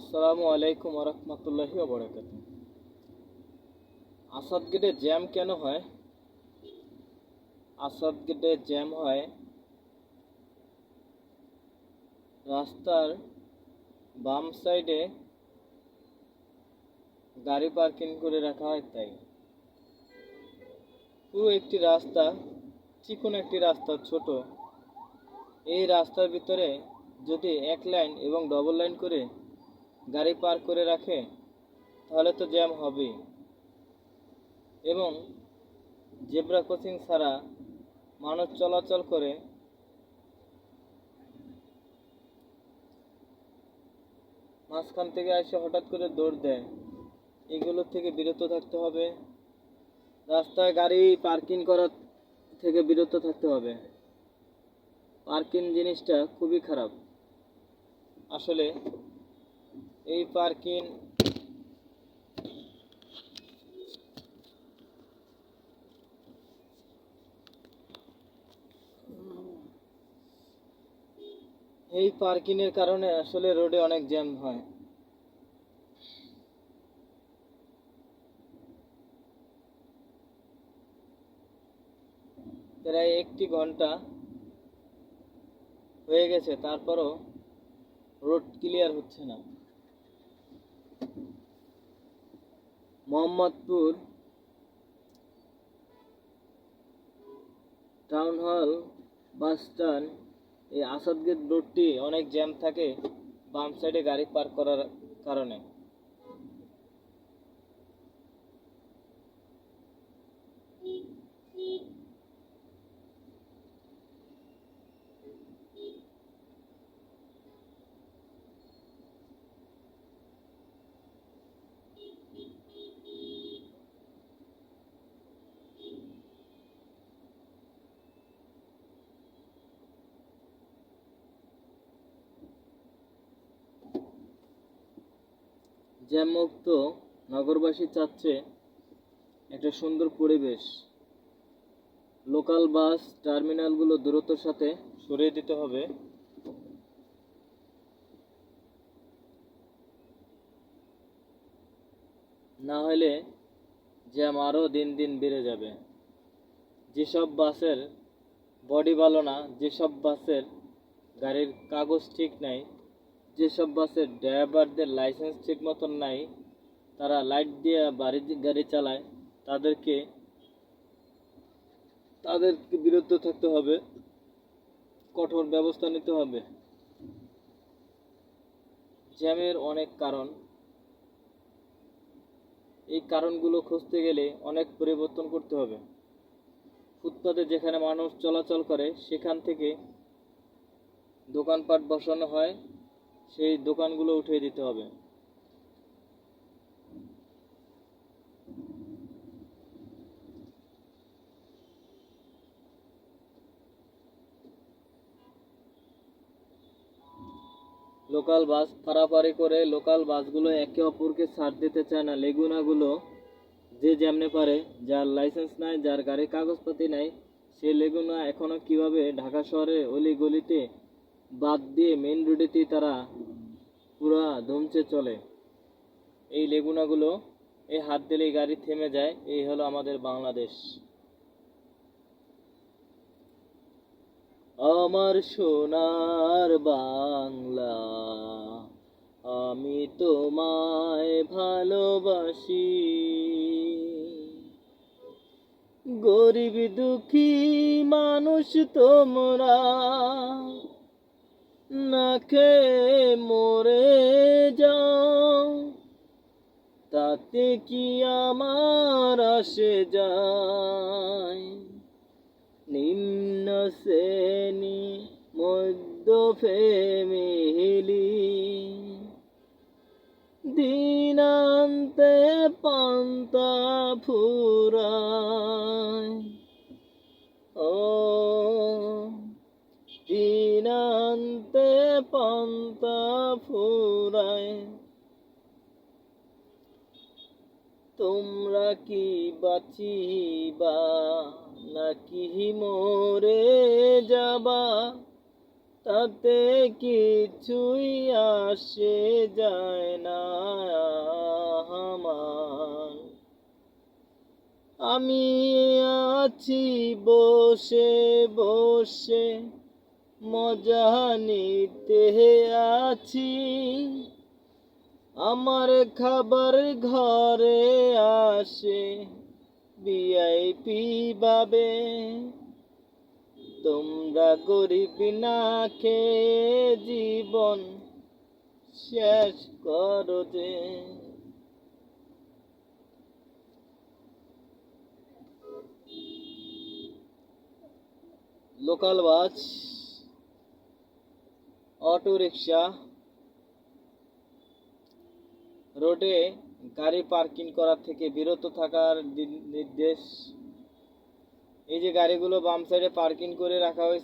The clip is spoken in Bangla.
আসসালামু আলাইকুম রহমতুল্লাহি বরাকাত আসাদ গেটে জ্যাম কেন হয়? আসাদ গেটে জ্যাম হয় রাস্তার বাম সাইডে গাড়ি পার্কিং করে রাখা হয় তাই। পুরো একটি রাস্তা, চিকন একটি রাস্তা ছোট। এই রাস্তার ভিতরে যদি এক লাইন এবং ডবল লাইন করে গাড়ি পার করে রাখে, তাহলে তো জ্যাম হবেই। এবং জেব্রা ক্রসিং ছাড়া মানুষ চলাচল করে মাঝখান থেকে এসে হঠাৎ করে দৌড় দেয়। এগুলোর থেকে বিরত থাকতে হবে। রাস্তায় গাড়ি পার্কিং করার থেকে বিরত থাকতে হবে। পার্কিং জিনিসটা খুবই খারাপ। আসলে এই পার্কিং। এই পার্কিংয়ের কারণে আসলে রোডে অনেক জ্যাম হয়। প্রায় একটি ঘণ্টা হয়ে গেছে, তারপরও রোড ক্লিয়ার হচ্ছে না। Mohammadpur town hall, bus stand, এই আসাদগেট রোডটি অনেক জ্যাম থাকে, বাম সাইডে গাড়ি পার্ক করার কারণে। জ্যামমুক্ত নগরবাসী চাচ্ছে একটা সুন্দর পরিবেশ। লোকাল বাস, টার্মিনালগুলো দ্রুতর সাথে সরিয়ে দিতে হবে। না হলে জ্যাম আরও দিন দিন বেড়ে যাবে। যেসব বাসের বডি ভালো না, যেসব বাসের গাড়ির কাগজ ঠিক নাই যেসব বাসের ড্রাইভারদের লাইসেন্স ঠিক মতন নাই, তারা লাইট দিয়ে বাড়ি গাড়ি চালায়, তাদেরকে তাদেরকে বিরত থাকতে হবে, কঠোর ব্যবস্থা নিতে হবে। জ্যামের অনেক কারণ। এই কারণগুলো খুঁজতে গেলে অনেক পরিবর্তন করতে হবে। ফুটপাতে যেখানে মানুষ চলাচল করে, সেখান থেকে দোকানপাট বসানো হয় সেই দোকানগুলো উঠিয়ে দিতে হবে। লোকাল বাস পারাপারি করে লোকাল বাসগুলো একে অপরকে ছাড় দিতে চায় না। লেগুনাগুলো যে যেমনে পারে, যার লাইসেন্স নাই, যার গাড়ির কাগজপাতি নাই, সে লেগুনা এখনও কীভাবে ঢাকা শহরে অলি গলিতে বাদ দিয়ে মেন রোডেতেই তারা পুরা ধমচে চলে। এই লেগুনাগুলো, এই হাত দিলেই গাড়ি থেমে যায়, এই হলো আমাদের বাংলাদেশ। আমার সোনার বাংলা, আমি তোমায় ভালোবাসি। গরিব দুঃখী মানুষ তোমরা না খেয়ে মরে যাও, তাতে কি আমার আসে যায়? নিম্ন শ্রেণি মধ্য ফেমিলি দিনান্তে পান্তা ফুরায়। ও পান্তা ফুরায়। তোমরা কি বাঁচিবা নাকি মরে যাবা? তাতে কিছুই আসে যায় না আমার। আমি আছি বসে বসে মজা নিতে আছি। আমার খাবার ঘরে আসে ভিআইপি ভাবে। তোমরা গরিব না খেয়ে জীবন শেষ করো যে। Local bus. অটো রিক্সা রোডে গাড়ি পার্কিং করার থেকে বিরত থাকার নির্দেশ। এই যে গাড়িগুলো বাম সাইডে পার্কিং করে রাখা হয়েছে